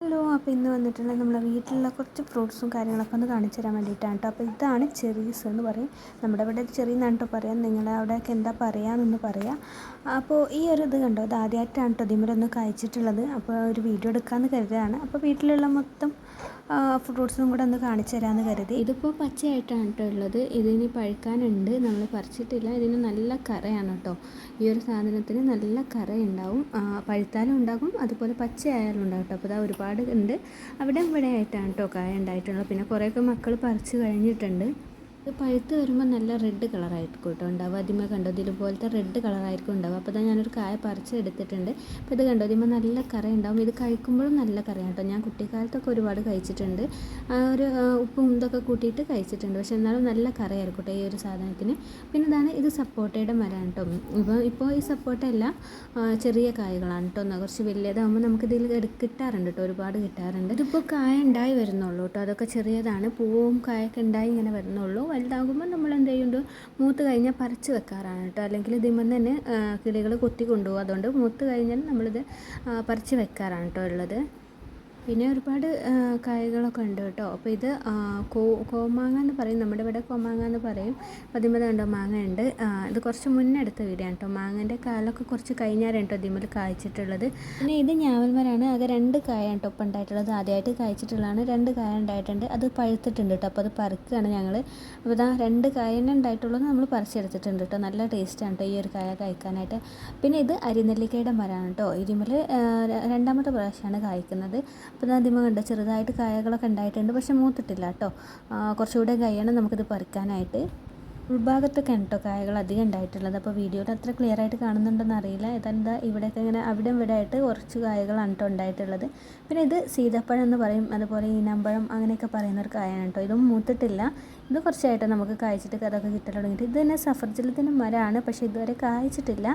Hello അപ്പോൾ ഇന്ന് വന്നിട്ടുള്ള നമ്മുടെ വീട്ടിലുള്ള കുറച്ച് ഫ്രൂട്ട്സും കാര്യങ്ങളൊക്കെ ഒന്ന് കാണിച്ചു തരാൻ വേണ്ടിയിട്ടാണ് കേട്ടോ അപ്പോൾ ഇതാണ് ചെറീസ് എന്ന് പറയും. നമ്മുടെ ഇവിടെ ചെറിയ കേട്ടോ പറയാം. നിങ്ങളെ അവിടെയൊക്കെ എന്താ പറയാമെന്നൊന്ന് പറയാം. അപ്പോൾ ഈ ഒരു ഇത് കണ്ടോ? ഇത് ആദ്യമായിട്ടാണ് കേട്ടോ ഇതിമേലൊന്ന് കഴിച്ചിട്ടുള്ളത് അപ്പോൾ ഒരു വീഡിയോ എടുക്കാമെന്ന് കരുതുകയാണ്. അപ്പോൾ വീട്ടിലുള്ള മൊത്തം ഫ്രൂട്ട്സും കൂടെ ഒന്ന് കാണിച്ചു തരാമെന്ന് കരുതി. ഇതിപ്പോൾ പച്ചയായിട്ടാണ് കേട്ടോ ഉള്ളത്. ഇതിന് പഴുക്കാനുണ്ട്. നമ്മൾ പറിച്ചിട്ടില്ല. ഇതിന് നല്ല കറയാണ് കേട്ടോ ഈ ഒരു സാധനത്തിന് നല്ല കറയുണ്ടാവും. പഴുത്താലും ഉണ്ടാകും. അതുപോലെ പച്ചയായാലും ഉണ്ടാകും കേട്ടോ അപ്പോൾ ഇതാ ഒരുപാട് ഉണ്ട്. അവിടെ ഇവിടെ ആയിട്ടാണ് കേട്ടോ കായ ഉണ്ടായിട്ടുള്ളത്. പിന്നെ കുറേയൊക്കെ മക്കൾ പറിച്ചു കഴിഞ്ഞിട്ടുണ്ട്. പഴുത്ത് വരുമ്പോൾ നല്ല റെഡ് കളറായിരിക്കും കേട്ടോ. ഉണ്ടാവും ആദ്യമേ കണ്ടോ? ഇതുപോലത്തെ റെഡ് കളറായിരിക്കും ഉണ്ടാവും അപ്പോൾ തന്നെ ഞാനൊരു കായ പറിച്ചെടുത്തിട്ടുണ്ട് അപ്പോൾ ഇത് കണ്ടോ? ഇതിമ്പോൾ നല്ല കറ ഉണ്ടാവും. ഇത് കഴിക്കുമ്പോഴും നല്ല കറിയാണ് കേട്ടോ. ഞാൻ കുട്ടിക്കാലത്തൊക്കെ ഒരുപാട് കഴിച്ചിട്ടുണ്ട്. ആ ഒരു ഉപ്പും ഇതൊക്കെ കൂട്ടിയിട്ട് കഴിച്ചിട്ടുണ്ട്. പക്ഷേ എന്നാലും നല്ല കറിയായിരിക്കും കേട്ടോ ഈ ഒരു സാധനത്തിന്. പിന്നെ ഇതാണ് ഇത് സപ്പോട്ടയുടെ മരമാണ് കേട്ടോ. ഇപ്പോൾ ഇപ്പോൾ ഈ സപ്പോട്ട എല്ലാം ചെറിയ കായകളാണ് കേട്ടോ. എന്നാൽ കുറച്ച് വലിയതാകുമ്പോൾ നമുക്ക് ഇതിൽ കിട്ടാറുണ്ട് കേട്ടോ. ഒരുപാട് കിട്ടാറുണ്ട്. ഇതിപ്പോൾ കായ ഉണ്ടായി വരുന്നുള്ളൂ കേട്ടോ. അതൊക്കെ ചെറിയതാണ്. പൂവും കായൊക്കെ ഉണ്ടായി ഇങ്ങനെ വരുന്നുള്ളൂ. വലുതാകുമ്പോൾ നമ്മൾ എന്ത് ചെയ്യുന്നുണ്ട് മൂത്ത് കഴിഞ്ഞാൽ പറിച്ച് വെക്കാറാണ് കേട്ടോ. അല്ലെങ്കിൽ ഇതിമ്മ തന്നെ കിളികൾ കൊത്തി കൊണ്ടുപോകും. അതുകൊണ്ട് മൂത്ത് കഴിഞ്ഞാൽ നമ്മളിത് പറിച്ച് വെക്കാറാണ് കേട്ടോ ഉള്ളത്. പിന്നെ ഒരുപാട് കായകളൊക്കെ ഉണ്ട് കേട്ടോ. അപ്പോൾ ഇത് കോ കോമാങ്ങ എന്ന് പറയും. നമ്മുടെ ഇവിടെ കോമാങ്ങ എന്ന് പറയും. പതിമൂന്ന് കണ്ടോ മാങ്ങ ഉണ്ട്. ഇത് കുറച്ച് മുന്നേ എടുത്ത വീടാണ് കേട്ടോ. മാങ്ങന്റെ കാലൊക്കെ കുറച്ച് കഴിഞ്ഞാലാണ് കേട്ടോ ഇതിമ്മൽ കായ്ച്ചിട്ടുള്ളത്. പിന്നെ ഇത് ഞാവൽമരാണ് ആകെ രണ്ട് കായ കേട്ടോ ഇപ്പം ഉണ്ടായിട്ടുള്ളത്. ആദ്യമായിട്ട് കായ്ച്ചിട്ടുള്ളതാണ്. രണ്ട് കായ ഉണ്ടായിട്ടുണ്ട്. അത് പഴുത്തിട്ടുണ്ട് കേട്ടോ. അപ്പോൾ അത് പറിക്കുകയാണ് ഞങ്ങൾ അപ്പോൾ ഇതാ രണ്ട് കായ തന്നെ ഉണ്ടായിട്ടുള്ളത് നമ്മൾ പറിച്ചെടുത്തിട്ടുണ്ട് കേട്ടോ. നല്ല ടേസ്റ്റാണ് കേട്ടോ ഈ ഒരു കായ കഴിക്കാനായിട്ട് പിന്നെ ഇത് അരിനെല്ലിക്കയുടെ മരമാണ് കേട്ടോ. ഇതിമ്മൽ രണ്ടാമത്തെ പ്രാവശ്യമാണ് കായ്ക്കുന്നത്. അപ്പോൾ ആദ്യമേ കണ്ടോ ചെറുതായിട്ട് കായകളൊക്കെ ഉണ്ടായിട്ടുണ്ട് പക്ഷെ മൂത്തിട്ടില്ല കേട്ടോ. കുറച്ചുകൂടെ കഴിയണം നമുക്കിത് പറിക്കാനായിട്ട്. ഉൾഭാഗത്തൊക്കെ കേട്ടോ കായകൾ അധികം ഉണ്ടായിട്ടുള്ളത്. അപ്പോൾ വീഡിയോയിൽ അത്ര ക്ലിയർ ആയിട്ട് കാണുന്നുണ്ടെന്ന് അറിയില്ല. ഇതെന്താ ഇവിടെയൊക്കെ ഇങ്ങനെ അവിടെ ഇവിടെ ആയിട്ട് കുറച്ച് കായകളാണ് കേട്ടോ ഉണ്ടായിട്ടുള്ളത്. പിന്നെ ഇത് സീതപ്പഴം എന്ന് പറയും. അതുപോലെ ഈനമ്പഴം അങ്ങനെയൊക്കെ പറയുന്ന ഒരു കായാണ് കേട്ടോ ഇതും മൂത്തിട്ടില്ല. ഇത് കുറച്ചായിട്ട് നമുക്ക് കായ്ച്ചിട്ട് അതൊക്കെ കിട്ടാൻ തുടങ്ങിയിട്ട്. ഇത് തന്നെ സഫർജലത്തിന്റെ മരമാണ്. പക്ഷേ ഇതുവരെ കായ്ച്ചിട്ടില്ല.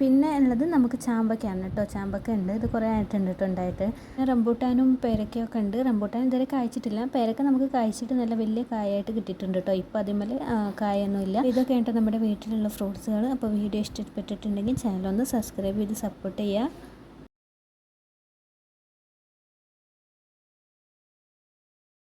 പിന്നെ ഉള്ളത് നമുക്ക് ചാമ്പക്കയാണ് കേട്ടോ ചാമ്പക്ക ഉണ്ട്. ഇത് കുറേ ആയിട്ടുണ്ട് കേട്ടോ ഉണ്ടായിട്ട്. പിന്നെ റംബൂട്ടാനും പേരക്കയൊക്കെ ഉണ്ട്. റംബൂട്ടാൻ ഇതുവരെ കായ്ച്ചിട്ടില്ല. പേരക്ക നമുക്ക് കായ്ച്ചിട്ട് നല്ല വലിയ കായായിട്ട് കിട്ടിയിട്ടുണ്ട് കേട്ടോ ഇപ്പോൾ അതിന്മേൽ കായൊന്നുമില്ല. ഇതൊക്കെ ആയിട്ട് നമ്മുടെ വീട്ടിലുള്ള ഫ്രൂട്ട്സുകൾ അപ്പോൾ വീഡിയോ ഇഷ്ടപ്പെട്ടിട്ടുണ്ടെങ്കിൽ ചാനൽ ഒന്ന് സബ്സ്ക്രൈബ് ചെയ്ത് സപ്പോർട്ട് ചെയ്യുക.